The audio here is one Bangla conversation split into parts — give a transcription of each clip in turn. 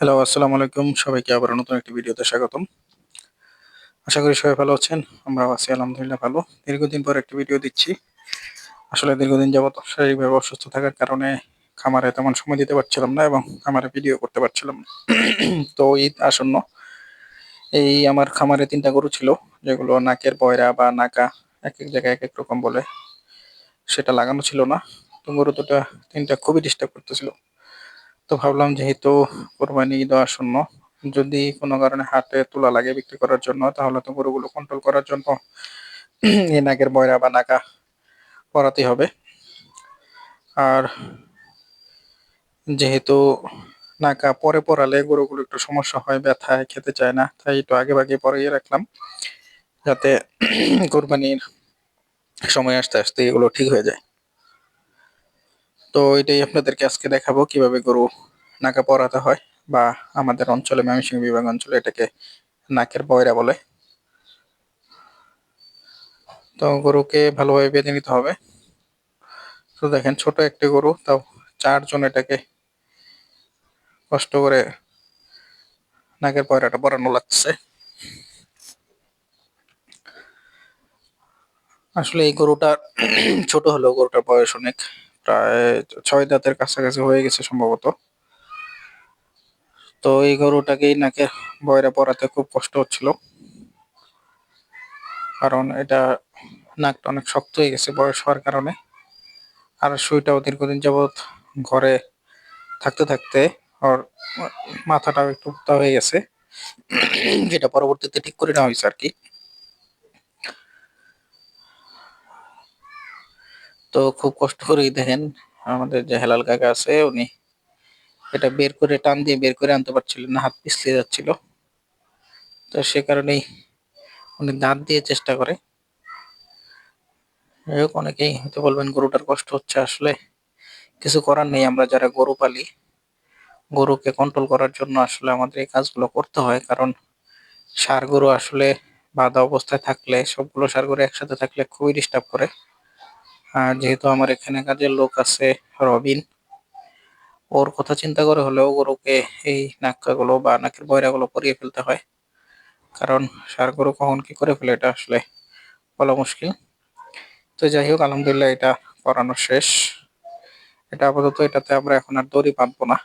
হ্যালো আসসালামু আলাইকুম। সবাইকে আবার নতুন একটি ভিডিওতে স্বাগতম। আশা করি সবাই ভালো আছেন আমরা আছি, আলহামদুলিল্লাহ ভালো। দীর্ঘদিন পর একটি ভিডিও দিচ্ছি। আসলে দীর্ঘদিন যাবত শারীরিকভাবে অসুস্থ থাকার কারণে খামারে তেমন সময় দিতে পারছিলাম না এবং খামারে ভিডিও করতে পারছিলাম না। তো ঈদ আসন্ন, এই আমার খামারে তিনটা গরু ছিল, যেগুলো নাকের বয়রা বা নাকা, এক এক জায়গায় এক এক রকম বলে সেটা লাগানো ছিল না। তো গরু দুটা, তিনটা খুবই ডিস্টার্ব করতেছিল। তো ভাবলাম যেহেতু কোরবানি ঈদ আসন্ন, যদি কোনো কারণে হাটে তোলা লাগে বিক্রি করার জন্য, তাহলে তো গরুগুলো কন্ট্রোল করার জন্য এই নাকের বয়রা বা নাকা পরাতে হবে। আর যেহেতু নাকা পরে পরালে গরুগুলো একটু সমস্যা হয়, ব্যথায়, খেতে চায় না, তাই একটু আগে ভাগে পরিয়ে রাখলাম যাতে কোরবানির সময় আসতে আসতে এগুলো ঠিক হয়ে যায়। তো এটাই আপনাদেরকে আজকে দেখাবো কীভাবে গরু নাকা পরাতে হয় বা আমাদের অঞ্চলে, ময়মনসিংহ বিভাগ অঞ্চলে এটাকে নাকের বয়রা বলে। তো গরুকে ভালোভাবে বেঁধে নিতে হবে। তো দেখেন, ছোট একটি গরু, তাও চারজন এটাকে কষ্ট করে নাকের পয়রাটা পরানো লাগছে। আসলে এই গরুটার ছোট হলেও গরুটার বয়স অনেক। প্রায় ছয় দাঁতের কাছাকাছি হয়ে গেছে সম্ভবত। তো এই গরুটাকেই নাকে বয়রা পরাতে খুব কষ্ট হচ্ছিল। কারণ এটা নাকটা অনেক শক্ত হয়ে গেছে বয়স হওয়ার কারণে। আর সুইটাও দীর্ঘদিন যাবৎ ঘরে থাকতে থাকতে ওর মাথাটাও একটু হয়ে গেছে। যেটা পরবর্তীতে ঠিক করে নেওয়া হয়েছে আর কি। তো খুব কষ্ট করেই দেখেন আমাদের যে হেলাল কাকা আছে, উনি এটা বের করে টান দিয়ে বের করে আনতে পারছিলেন না, হাত পিছলে যাচ্ছিল। তো সে কারণেই উনি দাঁত দিয়ে চেষ্টা করে। যাই হোক, অনেকেই হয়তো বলবেন গরুটার কষ্ট হচ্ছে আসলে। কিছু করার নেই, আমরা যারা গরু পালি, গরুকে কন্ট্রোল করার জন্য আসলে আমাদের এই কাজগুলো করতে হয়। কারণ সার গরু আসলে বাঁধা অবস্থায় থাকলে, সবগুলো সার গরু একসাথে থাকলে খুবই ডিস্টার্ব করে। আর যেহেতু আমার এখানে কাজের লোক আছে রবিন, ওর কথা চিন্তা করে হলেও গরুকে এই নাক্কাগুলো বা নাকের বয়রাগুলো পরিয়ে ফেলতে হয়। কারণ সার গরু কখন কি করে ফেলে এটা আসলে বলা মুশকিল। তো যাই হোক, আলহামদুলিল্লাহ এটা করানো শেষ। এটা আপাতত এটাতে আমরা এখন আর দড়ি বাঁধবো না।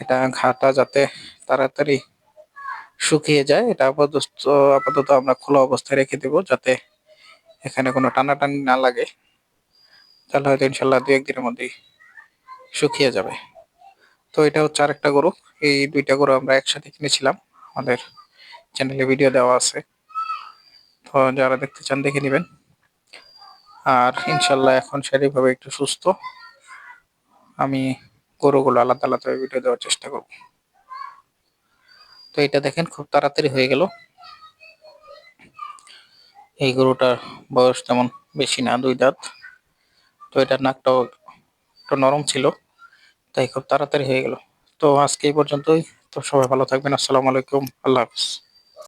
এটা ঘাটা যাতে তাড়াতাড়ি শুকিয়ে যায়, এটা আপাতত আপাতত আমরা খোলা অবস্থায় রেখে দেব যাতে এখানে কোনো টানাটানি না লাগে। তাহলে হয়তো ইনশাল্লাহ দু একদিনের মধ্যেই শুকিয়ে যাবে। তো এটা হচ্ছে আরেকটা গরু। এই দুইটা গরু আমরা একসাথে কিনেছিলাম। আমাদের চ্যানেলে ভিডিও দেওয়া আছে। তো যারা দেখতে চান দেখে নেবেন। আর ইনশাল্লাহ এখন শারীরিকভাবে একটু সুস্থ। আমি গরুগুলো আলাদা আলাদা ভিডিও দেওয়ার চেষ্টা করব। তো এটা দেখেন খুব তাড়াতাড়ি হয়ে গেল। এই গরুটার বয়স তেমন বেশি না, দুই দাঁত। তো এটার নাকটাও একটু নরম ছিল। তাই খুব তাড়াতাড়ি হয়ে গেল। তো আজকে এই পর্যন্তই। তো সবাই ভালো থাকবেন। আসসালামু আলাইকুম। আল্লাহ হাফিজ।